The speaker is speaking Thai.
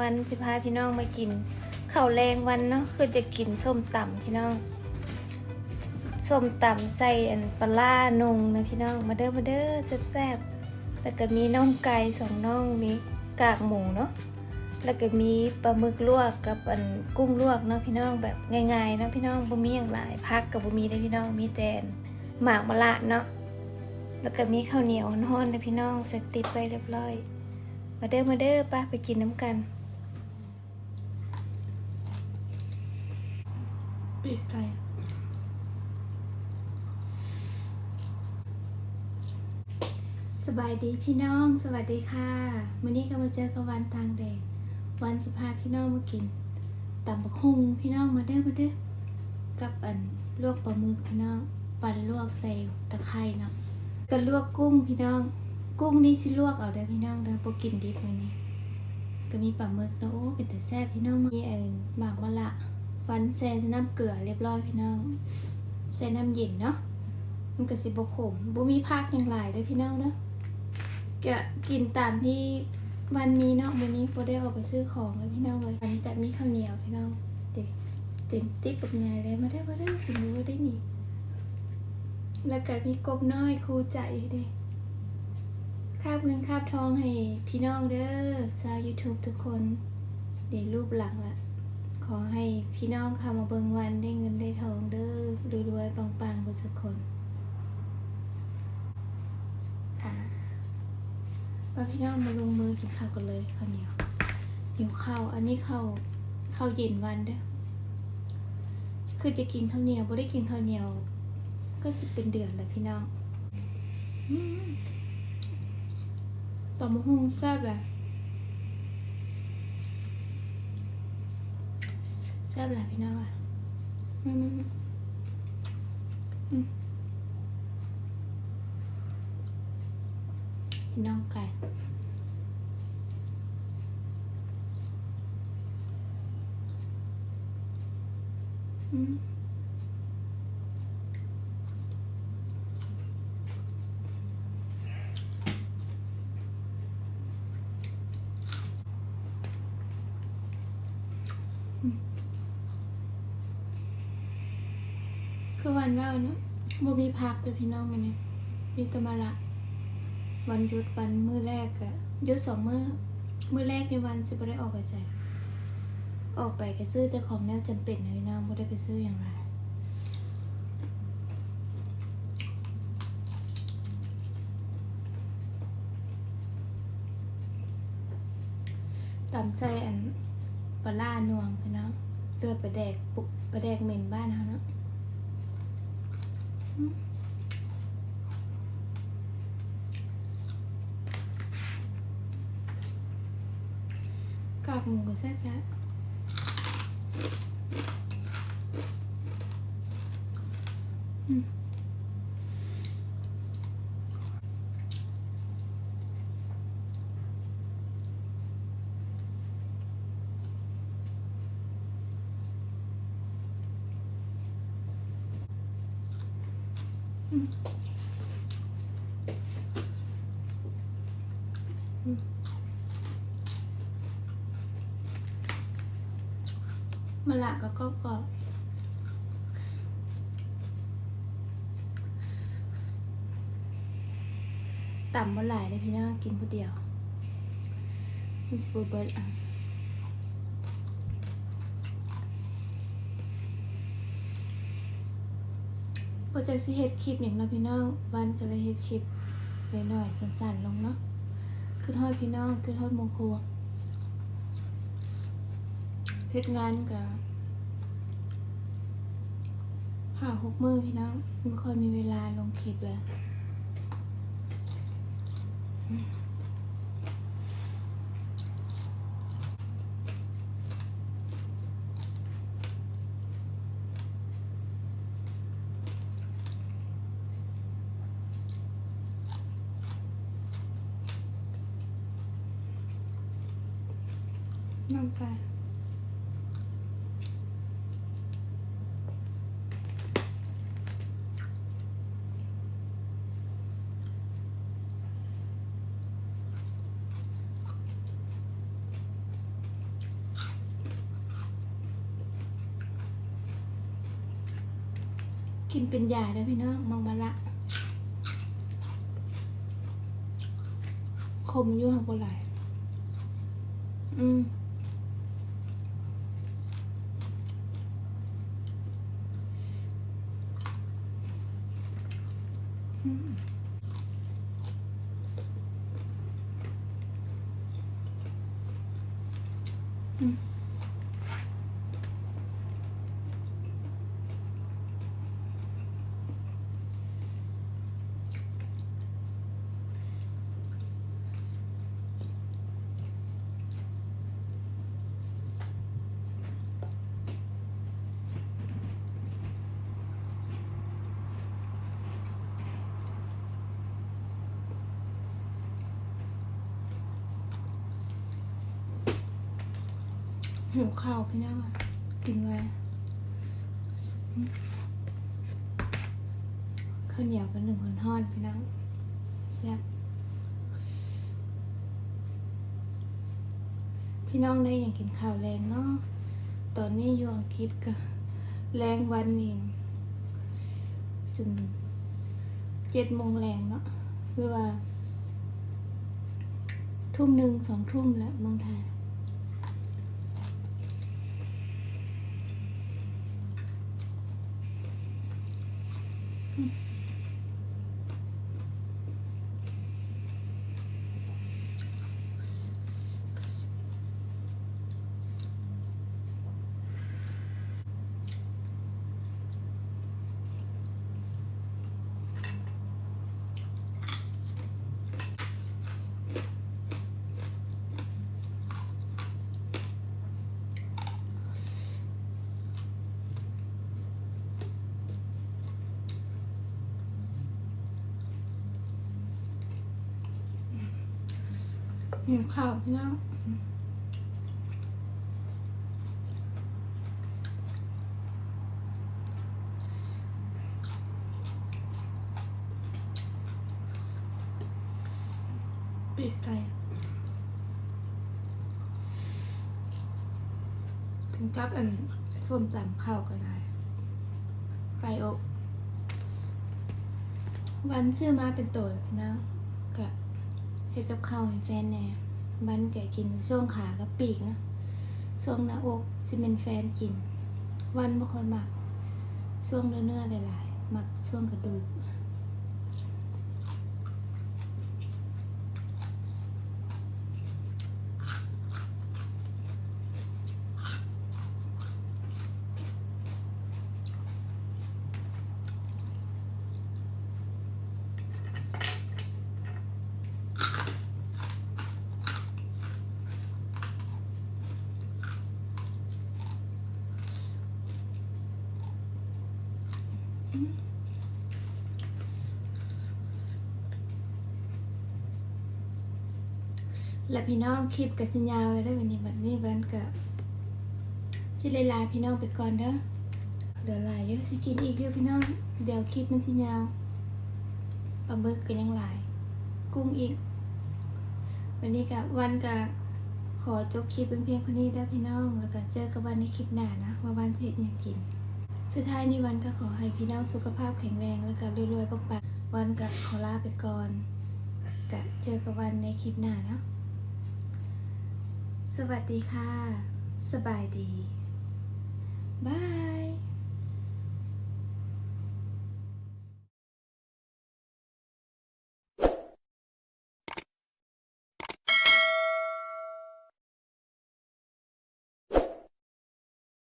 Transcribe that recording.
วันสิพาพี่น้องมากินข้าวแรงวันเนาะคือจะกินส้มตำพี่น้องส้มตำใส่อันปลาร้านุงนะพี่น้องมาเด้อมาเด้อแซ่บๆแล้วก็มีน่องไก่สองน่องมีกากหมูเนาะแล้วก็มีปลาหมึกลวกกับอันกุ้งลวกเนาะพี่น้องแบบง่ายๆเนาะพี่น้องบ่มีอย่างหลายพักกับบ่มีได้พี่น้องมีแต่อันหมากมะละเนาะแล้วก็มีข้าวเหนียวฮ้อนๆนะพี่น้องเสร็จติดไปเรียบร้อย มาเด้อมาเด้อป้าไปกินน้ำกัน ปีกไก่สบายดีพี่น้องสวัสดีค่ะวันนี้ก็มาเจอกับวันทางแดงวันจะพาพี่น้องมากินตำบักหุ่งพี่น้องมาเด้อมาเด้อกับอันลวกปลาหมึกพี่น้องปันลวกใส่ตะไคร้เนาะก็ลวกกุ้งพี่น้อง กุ้งนี่สิลวกเอาได้พี่น้องเด้อบ่กินดิบมื้อนี้ก็มีปลาหมึกเนาะโอ้เป็นแต่แซ่บพี่น้องมีเอ็นหมากมะละ วันแซ่น้ำเกลือเรียบร้อยพี่น้องแซ่น้ำเย็นเนาะมันก็สิบขมบ่มีผักอย่างหลายเด้อพี่น้องเนาะก็กินตามที่วันมีเนาะวันนี้บ่ได้ออกไปซื้อของเลยพี่น้องเลยวันนี้แต่มีข้าวเหนียวพี่น้องเด็กเต็มติ๊บปักใหญ่เลยมาได้มาได้กินดูว่าได้หนีแล้วก็มีกบน้อยครูใจเด้คาบเงินคาบทองให้พี่น้องเด้อชาว YouTube ทุกคนเดี๋ยวรูปหลังละ อให้พี่น้องข้ามาเบิงวันได้เงินได้ทองเด้อรวยๆปังๆเบนสักคนอ่าว่าพี่น้องมาลงมือกินข้าวกันเลยข้าวเหนียวหิวข้าวอันนี้ข้าวข้าวเย็นวันเด้อคือจะกินข้าวเหนียวบ่ได้กินข้าวเหนียว ก็สิเป็นเดือนแล้วพี่น้องต่อมาหุงแซ่บเลย แซ่บเลยพี่น้องอะอืมอืมพี่น้องไก่อืม วันว่าเนาะบ่มีพักเลยพี่น้องมันเนี่ยมีแตมาละวันหยุดวันมื้อแรกอะหยุดสองมื้อมื้อแรกในวันสิบ่ได้ออกไปใส่ออกไปก็ซื้อแต่ของแนวจำเป็นนะพี่น้องบ่ได้ไปซื้ออย่างไรตำใส่อันปลาล่านวงพี่น้องด้วยปลาแดกปุกปลาแดกเหม็นบ้านเขาเนาะ อืมกากห มูก็แซ่บแซ่บอืมอืมอืมมะละก็กรอบกรอบต่ำบ่หลายเลยพี่น้องกินผู้เดียว มันจะเบิดอะ โปรเจกต์สิเฮ็ดคลิปอย่างเนาะพี่น้องวันจะเลยเฮ็ดคลิปหน่อยๆสั้นๆลงเนาะคือทอดพี่น้องคือทอดโมครัวเฮ็ดงานกับหาหกมือพี่น้องไม่ค่อยมีเวลาลงคลิปเลย น้ำปลากินเป็นยาได้พี่น้องมังบะละคมยั่วโบราณอืม Mm. หิวข้าวพี่น้าอะกินไว้ข้าวเหนียวกับหนึ่งคนทอดพี่น้องแซ่บพี่น้องได้อย่างกินข้าวแรงเนาะตอนนี้อยู่อังกฤษก็แรงวันนี้จนเจ็ดโมงแรงเนาะหรือว่า ทุ่มหนึ่งสองทุ่มแล้วเมืองไทย Mm. หิวข้าวพี่น้องปีกไก่ถึงกับอันส้มตำข้าวก็ได้ ไก่อบวันซื้อมาเป็นตัวน้องกับ เห็ดกับข้าวให้แฟนแหน่บันแกกินช่วงขากับปีกนะช่วงหน้าอกสิเป็นแฟนกิน วันบ่ค่อยมักช่วงเนื้อๆหลายๆมักช่วงกระดูก และพี่น้องคลิปกับสิยาวเลยได้วันนี้บัดนี้เบันกับสิเลลาพี่น้องไปก่อนเด้อเดี๋ยวหลายเยอะสิกินอีกเยอะพี่น้อง เดี๋ยวคลิปมันสิยาวปลาบึกก็ยังหลาย กุ้งอีก วันนี้กับวันกับขอจบคลิปเป็นเพียงเท่านี้เด้พี่น้อง แล้วก็เจอกันวันในคลิปหน้านะว่าวันสิเฮ็ดหยังกิน สุดท้ายนี้วันก็ขอให้พี่น้องสุขภาพแข็งแรงแล้วก็รวยๆปังๆวันกับขอลาไปก่อนกะเจอกันวันในคลิปหน้าเนาะสวัสดีค่ะ สบายดีบาย